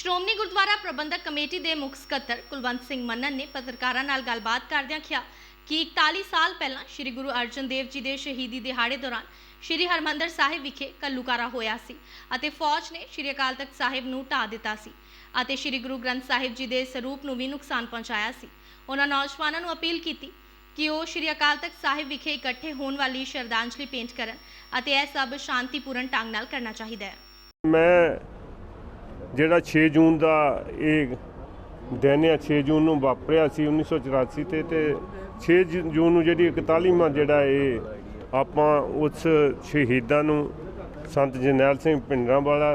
ਸ਼੍ਰੋਮਣੀ ਗੁਰਦੁਆਰਾ ਪ੍ਰਬੰਧਕ committee ਦੇ ਮੁੱਖ ਸਕੱਤਰ ਕੁਲਵੰਤ ਸਿੰਘ ਮੰਨਨ ਨੇ ਪੱਤਰਕਾਰਾਂ ਨਾਲ ਗੱਲਬਾਤ ਕਰਦਿਆਂ ਕਿਹਾ ਕਿ 41 ਸਾਲ ਪਹਿਲਾਂ ਸ੍ਰੀ ਗੁਰੂ ਅਰਜਨ ਦੇਵ ਜੀ ਦੇ ਸ਼ਹੀਦੀ ਦਿਹਾੜੇ ਦੌਰਾਨ ਸ੍ਰੀ ਹਰਮੰਦਰ ਸਾਹਿਬ ਵਿਖੇ ਕੱਲੂਕਾਰਾ ਹੋਇਆ ਸੀ ਅਤੇ ਫੌਜ ਨੇ ਸ੍ਰੀ ਅਕਾਲ ਤਖਤ ਸਾਹਿਬ ਨੂੰ ਢਾਹ ਦਿੱਤਾ ਸੀ ਅਤੇ ਸ੍ਰੀ ਗੁਰੂ ਗ੍ਰੰਥ ਸਾਹਿਬ ਜੀ ਦੇ ਸਰੂਪ ਨੂੰ ਵੀ ਨੁਕਸਾਨ ਪਹੁੰਚਾਇਆ ਸੀ। ਉਹਨਾਂ ਨੌਜਵਾਨਾਂ ਨੂੰ ਅਪੀਲ ਕੀਤੀ ਕਿ ਉਹ ਸ੍ਰੀ ਅਕਾਲ ਤਖਤ ਸਾਹਿਬ ਵਿਖੇ ਇਕੱਠੇ ਹੋਣ ਵਾਲੀ ਸ਼ਰਧਾਂਜਲੀ ਭੇਂਟ ਕਰਨ ਅਤੇ ਇਹ ਸਭ ਸ਼ਾਂਤੀਪੂਰਨ ਢੰਗ ਨਾਲ ਕਰਨਾ ਚਾਹੀਦਾ ਹੈ। ਮੈਂ ਜਿਹੜਾ 6 ਜੂਨ ਦਾ ਇਹ ਦਿਨ ਆ 6 ਜੂਨ ਨੂੰ ਵਾਪਰਿਆ ਸੀ 1984 ਤੇ ਤੇ 6 ਜੂ- ਜੂਨ ਨੂੰ ਜਿਹੜੀ 41ਵਾਂ ਜਿਹੜਾ ਇਹ ਆਪਾਂ ਉਸ ਸ਼ਹੀਦਾਂ ਨੂੰ ਸੰਤ ਜਰਨੈਲ ਸਿੰਘ ਭਿੰਡਰਾਂ ਵਾਲਾ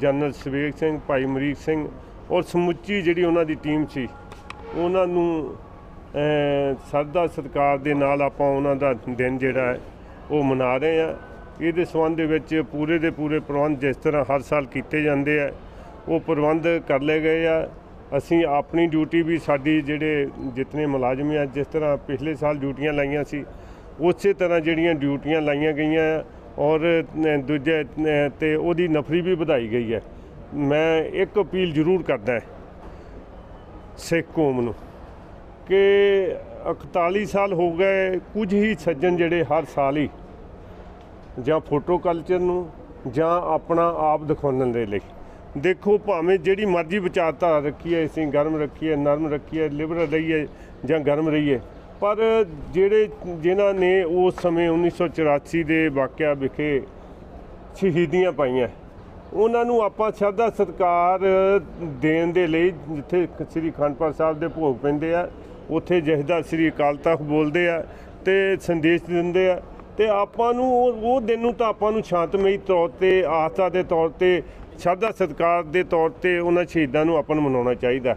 ਜਨਰਲ ਸਵੇਗ ਸਿੰਘ, ਭਾਈ ਮਰੀਕ ਸਿੰਘ ਔਰ ਸਮੁੱਚੀ ਜਿਹੜੀ ਉਹਨਾਂ ਦੀ ਟੀਮ ਸੀ, ਉਹਨਾਂ ਨੂੰ ਸਰਦਾ ਸਤਿਕਾਰ ਦੇ ਨਾਲ ਆਪਾਂ ਉਹਨਾਂ ਦਾ ਦਿਨ ਜਿਹੜਾ ਹੈ ਉਹ ਮਨਾ ਰਹੇ ਆ ਇਹਦੇ ਸੰਬੰਧ ਦੇ ਵਿੱਚ ਪੂਰੇ ਦੇ ਪੂਰੇ ਪ੍ਰਬੰਧ ਜਿਸ ਤਰ੍ਹਾਂ ਹਰ ਸਾਲ ਕੀਤੇ ਜਾਂਦੇ ਆ ਉਹ ਪ੍ਰਬੰਧ ਕਰ ਲਏ ਗਏ ਆ। ਅਸੀਂ ਆਪਣੀ ਡਿਊਟੀ ਵੀ ਸਾਡੀ ਜਿਹੜੇ ਜਿਤਨੇ ਮੁਲਾਜ਼ਮ ਆ ਜਿਸ ਤਰ੍ਹਾਂ ਪਿਛਲੇ ਸਾਲ ਡਿਊਟੀਆਂ ਲਾਈਆਂ ਸੀ ਉਸੇ ਤਰ੍ਹਾਂ ਜਿਹੜੀਆਂ ਡਿਊਟੀਆਂ ਲਾਈਆਂ ਗਈਆਂ ਔਰ ਦੂਜੇ ਅ, ਤੇ ਉਹਦੀ ਨਫਰੀ ਵੀ ਵਧਾਈ ਗਈ ਹੈ। ਮੈਂ ਇੱਕ ਅਪੀਲ ਜ਼ਰੂਰ ਕਰਦਾ ਸਿੱਖ ਕੌਮ ਨੂੰ ਕਿ 41 ਸਾਲ ਹੋ ਗਏ ਕੁਝ ਹੀ ਸੱਜਣ ਜਿਹੜੇ ਹਰ ਸਾਲ ਹੀ ਜਾਂ ਫੋਟੋ ਕਲਚਰ ਨੂੰ ਜਾਂ ਆਪਣਾ ਆਪ ਦਿਖਾਉਣ ਦੇ ਲਈ। ਦੇਖੋ ਭਾਵੇਂ ਜਿਹੜੀ ਮਰਜ਼ੀ ਵਿਚਾਰਧਾਰਾ ਰੱਖੀ ਹੈ ਅਸੀਂ ਗਰਮ ਰੱਖੀ ਹੈ ਨਰਮ ਰੱਖੀ ਹੈ ਲਿਬਰਲ ਰਹੀਏ ਜਾਂ ਗਰਮ ਰਹੀਏ, ਪਰ ਜਿਹੜੇ ਜਿਨ੍ਹਾਂ ਨੇ ਉਸ ਸਮੇਂ 1984 ਦੇ ਵਾਕਿਆ ਵਿਖੇ ਸ਼ਹੀਦੀਆਂ ਪਾਈਆਂ, ਉਹਨਾਂ ਨੂੰ ਆਪਾਂ ਸ਼ਰਧਾ ਸਤਿਕਾਰ ਦੇਣ ਦੇ ਲਈ ਜਿੱਥੇ ਸ੍ਰੀ ਖੰਡਪੁਰ ਸਾਹਿਬ ਦੇ ਭੋਗ ਪੈਂਦੇ ਆ, ਉੱਥੇ ਜਹਦਾ ਸ੍ਰੀ ਅਕਾਲ ਤਖਤ ਬੋਲਦੇ ਆ ਤੇ ਸੰਦੇਸ਼ ਦਿੰਦੇ ਆ। ਤੇ ਆਪਾਂ ਨੂੰ ਉਹ ਉਹ ਦਿਨ ਨੂੰ ਤਾਂ ਆਪਾਂ ਨੂੰ ਸ਼ਾਂਤਮਈ ਤੌਰ ਤੇ, ਆਸਥਾ ਦੇ ਤੌਰ ਤੇ, ਸ਼ਰਧਾ ਸਤਿਕਾਰ ਦੇ ਤੌਰ ਤੇ ਉਹਨਾਂ ਸ਼ਹੀਦਾਂ ਨੂੰ ਆਪਾਂ ਨੂੰ ਮਨਾਉਣਾ ਚਾਹੀਦਾ।